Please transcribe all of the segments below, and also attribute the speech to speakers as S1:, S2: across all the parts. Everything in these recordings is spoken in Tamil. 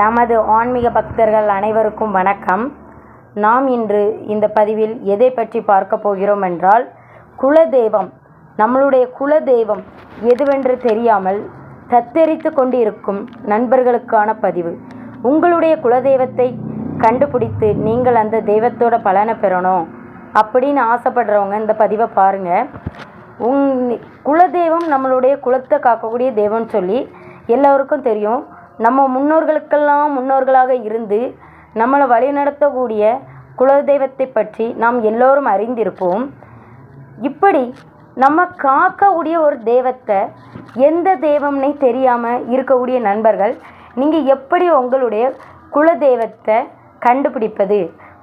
S1: நமது ஆன்மீக பக்தர்கள் அனைவருக்கும் வணக்கம். நாம் இன்று இந்த பதிவில் எதை பற்றி பார்க்க போகிறோம் என்றால் குலதெய்வம் நம்மளுடைய குலதெய்வம் எதுவென்று தெரியாமல் தத்தெரித்து கொண்டிருக்கும் நண்பர்களுக்கான பதிவு. உங்களுடைய குலதெய்வத்தை கண்டுபிடித்து நீங்கள் அந்த தெய்வத்தோட பலனை பெறணும் அப்படின்னு ஆசைப்படுறவங்க இந்த பதிவை பாருங்கள் உங் குலதெய்வம் நம்மளுடைய குலத்தை காக்கக்கூடிய தெய்வம்னு சொல்லி எல்லோருக்கும் தெரியும். நம்ம முன்னோர்களுக்கெல்லாம் முன்னோர்களாக இருந்து நம்மளை வழிநடத்தக்கூடிய குலதெய்வத்தை பற்றி நாம் எல்லோரும் அறிந்திருப்போம். இப்படி நம்ம காக்கக்கூடிய ஒரு தெய்வத்தை எந்த தெய்வம்னே தெரியாமல் இருக்கக்கூடிய நண்பர்கள் நீங்கள் எப்படி உங்களுடைய குலதெய்வத்தை கண்டுபிடிப்பது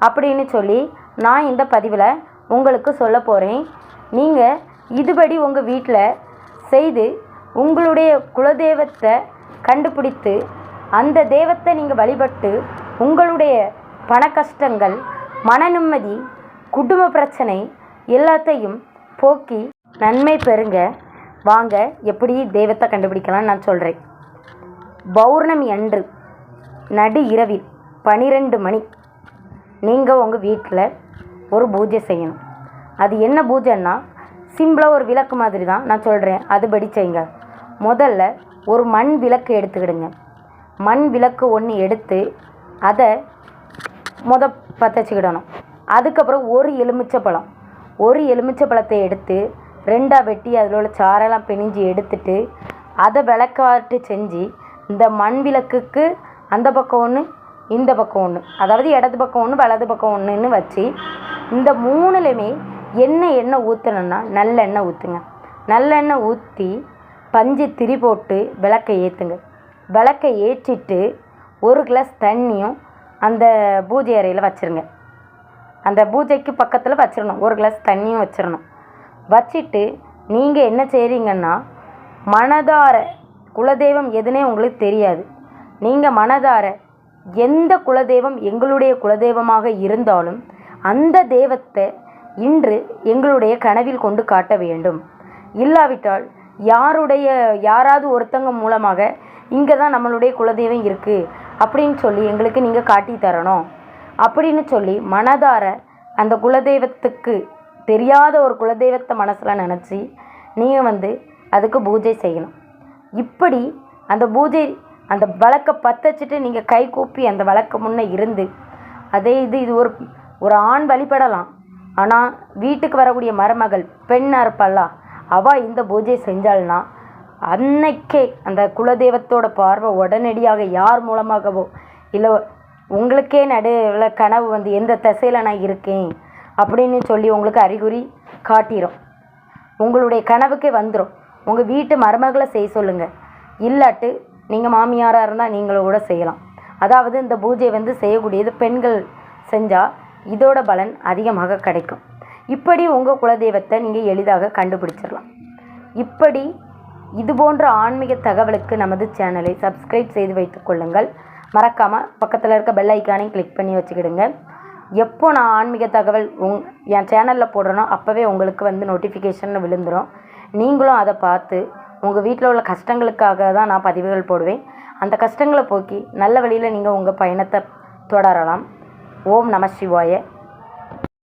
S1: அப்படின்னு சொல்லி நான் இந்த பதிவில் உங்களுக்கு சொல்ல போகிறேன் நீங்கள் இதுபடி உங்கள் வீட்டில் செய்து உங்களுடைய குலதெய்வத்தை கண்டுபிடித்து அந்த தெய்வத்தை நீங்கள் வழிபட்டு உங்களுடைய பண கஷ்டங்கள் மன நிம்மதி குடும்ப பிரச்சனை எல்லாத்தையும் போக்கி நன்மை பெறுங்க. வாங்க எப்படி தெய்வத்தை கண்டுபிடிக்கலாம் நான் சொல்கிறேன் பௌர்ணமி அன்று நடு இரவில் பனிரெண்டு மணி நீங்கள் உங்கள் வீட்டில் ஒரு பூஜை செய்யணும். அது என்ன பூஜைன்னா சிம்பிளாக ஒரு விளக்கு மாதிரி தான் நான் சொல்கிறேன் அதுபடி செய்யுங்க. முதல்ல ஒரு மண் விளக்கு எடுத்துக்கிடுங்க. மண் விளக்கு ஒன்று எடுத்து அதை முத பற்றச்சிக்கிடணும் அதுக்கப்புறம் ஒரு எலுமிச்சை பழம். ஒரு எலுமிச்சை பழத்தை எடுத்து ரெண்டாக வெட்டி அதில் உள்ள சாரெல்லாம் பிணிஞ்சு எடுத்துட்டு அதை விளக்காட்டு செஞ்சு இந்த மண் விளக்குக்கு அந்த பக்கம் ஒன்று இந்த பக்கம் ஒன்று அதாவது இடது பக்கம் ஒன்று வலது பக்கம் ஒன்றுன்னு வச்சு இந்த மூணுலையுமே எண்ணெய் எண்ணெய் ஊற்றணுன்னா நல்லெண்ணெய் ஊற்றுங்க நல்லெண்ணெய் ஊற்றி பஞ்சு திரி போட்டு விளக்கை ஏற்றுங்க விளக்கை ஏற்றிட்டு ஒரு கிளாஸ் தண்ணியும் அந்த பூஜை அறையில் வச்சுருங்க. அந்த பூஜைக்கு பக்கத்தில் வச்சிடணும் ஒரு கிளாஸ் தண்ணியும் வச்சிடணும் வச்சுட்டு நீங்கள் என்ன செய்கிறீங்கன்னா மனதார குலதெய்வம் எதுனே உங்களுக்கு தெரியாது. நீங்கள் மனதார எந்த குலதெய்வம் எங்களுடைய குலதெய்வமாக இருந்தாலும் அந்த தெய்வத்தை இன்று எங்களுடைய கனவில் கொண்டு காட்ட வேண்டும். இல்லாவிட்டால் யாருடைய யாராவது ஒருத்தங்க மூலமாக இங்கே தான் நம்மளுடைய குலதெய்வம் இருக்குது அப்படின்னு சொல்லி எங்களுக்கு நீங்கள் காட்டி தரணும். அப்படின்னு சொல்லி மனதார அந்த குலதெய்வத்துக்கு தெரியாத ஒரு குலதெய்வத்தை மனசில் நினச்சி நீங்கள் வந்து அதுக்கு பூஜை செய்யணும். இப்படி அந்த பூஜை அந்த விளக்கை பத்தச்சிட்டு நீங்கள் கை கூப்பி அந்த விளக்கு முன்னே இருந்து அதே இது இது ஒரு ஒரு ஆண் வழிபடலாம். ஆனால் வீட்டுக்கு வரக்கூடிய மருமகள் பெண்ணாக இருப்பாளா அவள் இந்த பூஜை செஞ்சாள்னா அன்னைக்கே அந்த குலதெய்வத்தோட பார்வை உடனடியாக யார் மூலமாகவோ இல்லை உங்களுக்கே நடுவில் கனவு வந்து எந்த திசையில் நான் இருக்கேன் அப்படின்னு சொல்லி உங்களுக்கு அறிகுறி காட்டிடும் உங்களுடைய கனவுக்கே வந்துடும் உங்கள் வீட்டு மருமகளை செய்ய சொல்லுங்கள் இல்லாட்டு நீங்கள் மாமியாராக இருந்தால் நீங்களும் கூட செய்யலாம். அதாவது இந்த பூஜை வந்து செய்யக்கூடியது பெண்கள் செஞ்சால் இதோட பலன் அதிகமாக கிடைக்கும். இப்படி உங்கள் குலதெய்வத்தை நீங்கள் எளிதாக கண்டுபிடிச்சிடலாம் இப்படி இது போன்ற ஆன்மீக தகவலுக்கு நமது சேனலை சப்ஸ்கிரைப் செய்து வைத்துக் கொள்ளுங்கள். மறக்காமல் பக்கத்தில் இருக்க பெல் ஐக்கானையும் கிளிக் பண்ணி வச்சுக்கிடுங்க. எப்போ நான் ஆன்மீக தகவல் உங் என் சேனலில் போடுறேனோ அப்போவே உங்களுக்கு வந்து நோட்டிஃபிகேஷன் விழுந்துடும் நீங்களும் அதை பார்த்து உங்கள் வீட்டில் உள்ள கஷ்டங்களுக்காக தான் நான் பதிவுகள் போடுவேன். அந்த கஷ்டங்களை போக்கி நல்ல வழியில் நீங்கள் உங்கள் பயணத்தை தொடரலாம். ஓம் நம சிவாய.